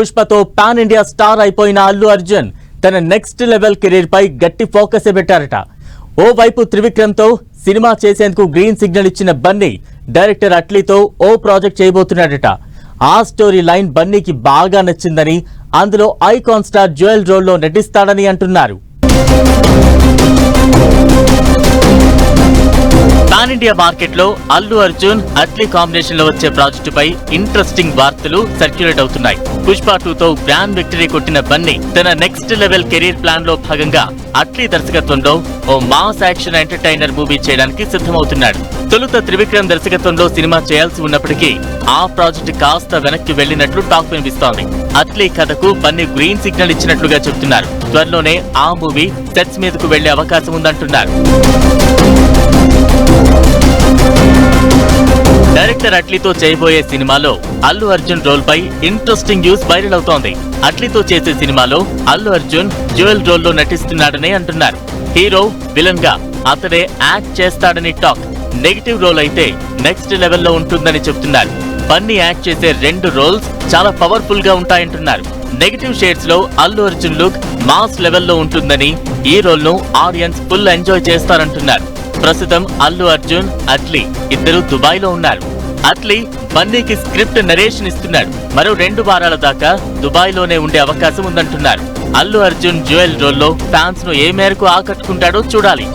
పుష్పతో pan India star అయిపోయిన అల్లు అర్జున్ తన next level career పై గట్టి ఫోకస్ పెట్టారట. ఓవైపు త్రివిక్రమ్తో సినిమా చేసేందుకు గ్రీన్ సిగ్నల్ ఇచ్చిన బన్నీ డైరెక్టర్ అట్లీతో ఓ ప్రాజెక్ట్ చేయబోతున్నాడట. ఆ స్టోరీ లైన్ బన్నీకి బాగా నచ్చిందని అందులో ఐకాన్ స్టార్ జ్యువెల్ రోల్లో నటిస్తాడని అంటున్నారు. పాన్ ఇండియా మార్కెట్లో అల్లు అర్జున్ అట్లీ కాంబినేషన్లో వచ్చే ప్రాజెక్టుపై ఇంట్రెస్టింగ్ వార్తలు సర్క్యులేట్ అవుతున్నాయి. పుష్ప టూ తో గ్రాండ్ విక్టరీ కొట్టిన బన్నీ తన నెక్స్ట్ లెవెల్ కెరీర్ ప్లాన్లో భాగంగా అట్లీ దర్శకత్వంలో ఓ మాస్ యాక్షన్ ఎంటర్టైనర్ మూవీ చేయడానికి సిద్ధమవుతున్నాడు. తొలుత త్రివిక్రమ్ దర్శకత్వంలో సినిమా చేయాల్సి ఉన్నప్పటికీ ఆ ప్రాజెక్ట్ కాస్త వెనక్కి వెళ్ళినట్లు టాక్ వినిపిస్తోంది. అట్లీ కథకు బన్నీ గ్రీన్ సిగ్నల్ ఇచ్చినట్లుగా చెబుతున్నారు త్వరలోనే ఆ మూవీ సెట్స్ మీదకు వెళ్ళే అవకాశం ఉందంటున్నారు. డైరెక్టర్ అట్లీతో చేయబోయే సినిమాలో అల్లు అర్జున్ రోల్ పై ఇంట్రెస్టింగ్ న్యూస్ వైరల్ అవుతోంది. అట్లీతో చేసే సినిమాలో అల్లు అర్జున్ జ్యువెల్ రోల్లో నటిస్తున్నాడని అంటున్నారు. హీరో విలన్గా అతడే యాక్ట్ చేస్తాడని టాక్ నెగిటివ్ రోల్ అయితే నెక్స్ట్ లెవెల్లో ఉంటుందని చెప్తున్నారు. బన్నీ యాక్ట్ చేసే రెండు రోల్స్ చాలా పవర్ఫుల్గా ఉంటాయంటున్నారు. నెగిటివ్ షేడ్స్లో అల్లు అర్జున్ లుక్ మాస్ లెవెల్లో ఉంటుందని ఈ రోల్ను ఆడియన్స్ ఫుల్ ఎంజాయ్ చేస్తారంటున్నారు. ప్రస్తుతం అల్లు అర్జున్ అట్లీ ఇద్దరు దుబాయ్లో ఉన్నారు. అట్లీ బన్నీకి స్క్రిప్ట్ నరేషన్ ఇస్తున్నాడు. మరో రెండు వారాల దాకా దుబాయ్లోనే ఉండే అవకాశం ఉందంటున్నారు. అల్లు అర్జున్ జ్యువెల్ రోల్లో ఫ్యాన్స్ను ఏ మేరకు ఆకట్టుకుంటాడో చూడాలి.